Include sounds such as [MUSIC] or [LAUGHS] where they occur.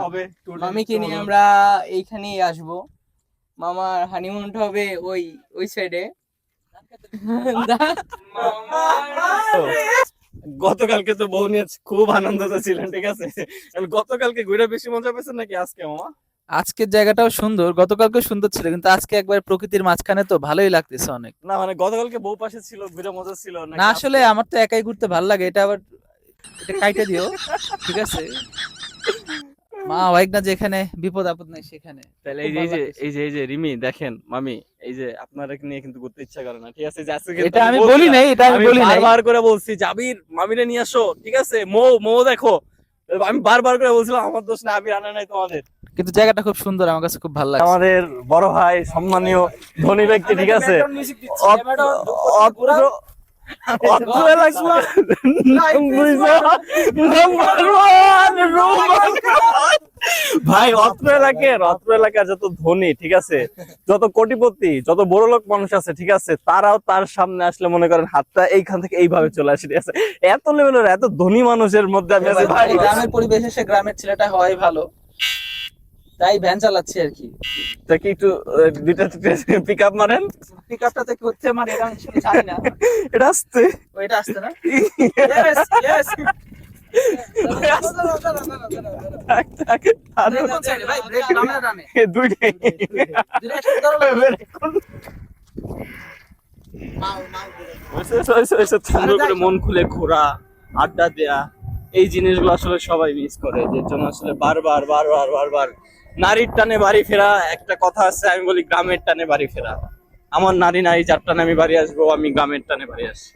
হবে মামিকে নিয়ে আমরা এইখানেই আসব। মামার হানিমুনটা হবে ওই ওই সাইডে গতকালকে তো বউ নিয়ে খুব আনন্দতে ছিলেন ঠিক আছে? গতকালকে ঘুরে বেশি মজা পেয়েছেন নাকি আজকে মামা? আজকের জায়গাটাও সুন্দর গতকালকে সুন্দর ছিল কিন্তু আজকে একবার প্রকৃতির মাঝখানে তো ভালোই লাগতেছে অনেক। না মানে গতকালকে বউ পাশে ছিল ঘুরে মজা ছিল না আসলে আমার তো একাই ঘুরতে ভালো লাগে এটা আবার এটা কাইটে দিও ঠিক আছে? মা বাইক না যেখানে বিপদ আপদ নাই সেখানে তাহলে এই যে এই যে এই যে রিমি দেখেন মামি এই যে আপনারা নিয়ে কিন্তু ঘুরতে ইচ্ছা করে না ঠিক আছে যে আজকে এটা আমি বলি নাই এটা আমি বলি নাই বারবার করে বলছি জাবির মামিরে নিয়ে আসো ঠিক আছে মো মো দেখো আমি বারবার করে বলছিলাম আমার দোষ না আমি আনা নাই তোমাদের কিন্তু জায়গাটা খুব সুন্দর আমার কাছে খুব ভালো লাগে আমাদের বড় ভাই সম্মানীয় ধনী ব্যক্তি ঠিক আছে অত- অত- ভাই অত্র এলাকার অত্র এলাকার যত ধনী ঠিক আছে? যত কোটিপতি যত বড় লোক মানুষ আছে ঠিক আছে? তারাও তার সামনে আসলে মনে করেন হাতটা এইখান থেকে এইভাবে চলে আসে ঠিক আছে? এত লেভেলের এত ধনী মানুষের মধ্যে আমি আছি, ভাই গ্রামের পরিবেশে সে গ্রামের ছেলেটা হওয়াই ভালো। তাই ভ্যান চালাচ্ছি আর কি। তা কি একটু দুইটা পিক আপ মারেন? পিক আপটা থেকে হচ্ছে? আমার এটা আমি জানি না। [LAUGHS] এটা আসতে ওইটা আসছে না? মন খুলে ঘোরা, আড্ডা দেয়া, এই জিনিসগুলো আসলে সবাই মিস করে, যে জন্য আসলে বারবার বারবার বারবার নারীর টানে বাড়ি ফেরা, একটা কথা আছে, আমি বলি গ্রামের টানে বাড়ি ফেরা। আমার নারী নারী যার টানে আমি বাড়ি আসব, আমি গ্রামের টানে বাড়ি আসি।